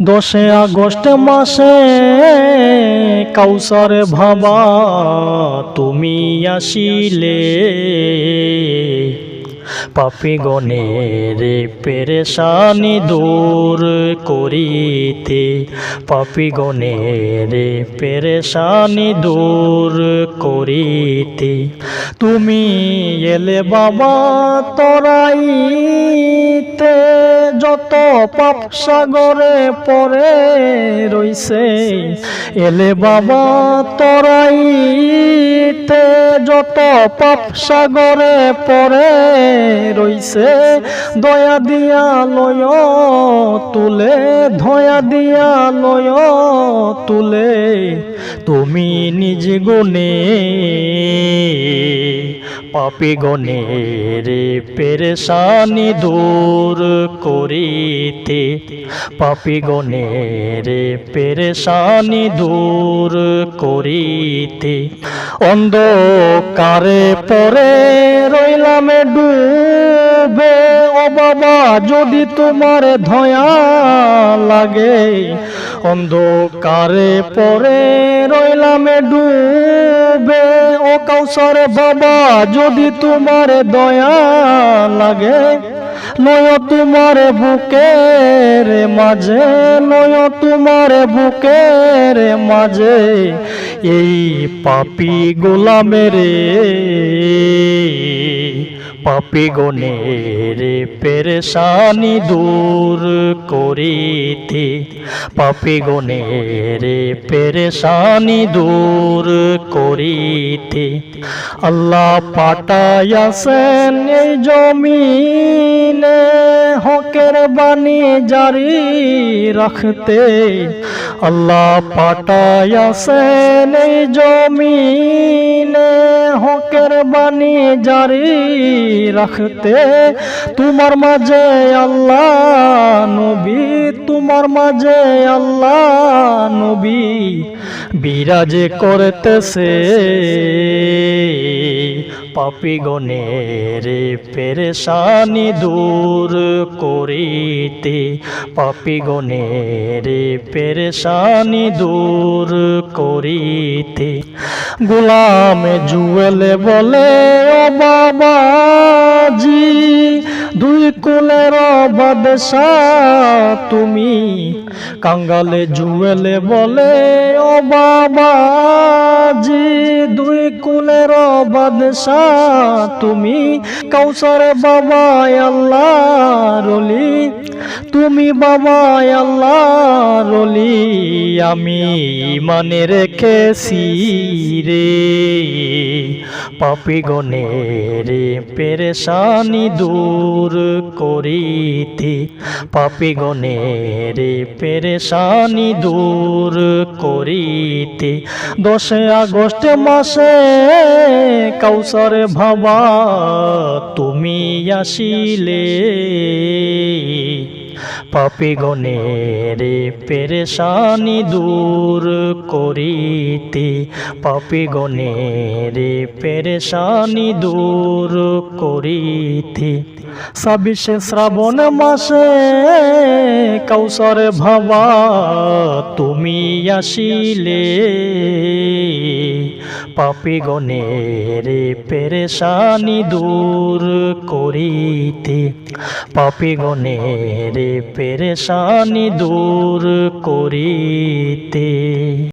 দশে আগস্ট মাসে কাউসার ভাবা তুমি আসিলে। পাপি গণের পেরেশানি দূর করিতে পাপি গণের পেরেশানি দূর করিতে। তুমি এলে বাবা তরাইতে যত পাপ সাগরে পরে রইছে এলে বাবা তরাইতে যত পাপ সাগরে পরে রইছে দয়া দিয়া লয় তুলে ধয়া দিয়া লয় তুলে তুমি নিজ গুণে পাপি গণের পেরেশানি দূর করিতে। পাপি গণের পেরেশানি দূর করিতে। অন্ধকারে পরে রইলামে ডুবে। বাবা, যদি তোমার ধয়া লাগে। অন্ধকারে পরে রইলাম ডুবে। ও কৌশরে বাবা, যদি তোমার দয়া লাগে। নয় তোমার বুকের মাঝে, নয় তোমার বুকের মাঝে, এই পাপি গোলামেরে পাপি গনের পেরেশানি দূর করিতে, পাপি গনের পেরেশানি দূর করিতে। আল্লাহ এই জমিনে হকের বাণী জারি রাখতে আল্লাহ পাটায়াছেন এই জমিনে হকের বাণী জারি রাখতে। তোমার মাঝে আল্লাহ নবী, তোমার মাঝে আল্লাহ নবী, বিরাজে করতেছে। পাপি গনের পেরেশানি দূর করিতে। পাপি গনের পেরেশানি দূর করিতে। গুলাম জুয়েল বলে ও দুই কুলের বাদশা তুমি কাঙ্গালে জুয়েলে বলে, ও বাবাজি দুই কুলের বাদশাহ, তুমি কৌশর বাবা আল্লাহ রলি তুমি বাবা আল্লাহ রলি আমি মানে রেখেছি রে। পাপি গনের পেরেশানি দূর করিতে, পাপি গনের পেরেশানি দূর করিতে। দশে আগস্ট মাসে কৌশর ভাবা, তুমি আসিলে। পাপি গনের পেরেশানি দূর করিতে পাপি গনের পেরেশানি দূর করিতে। ছাব্বিশে শ্রাবণ মাসে কৌশর ভাবা, তুমি আসিলে। পাপি গনের পেরেশানি দূর করিতে পাপি গনের পেরেশানি দূর করিতে।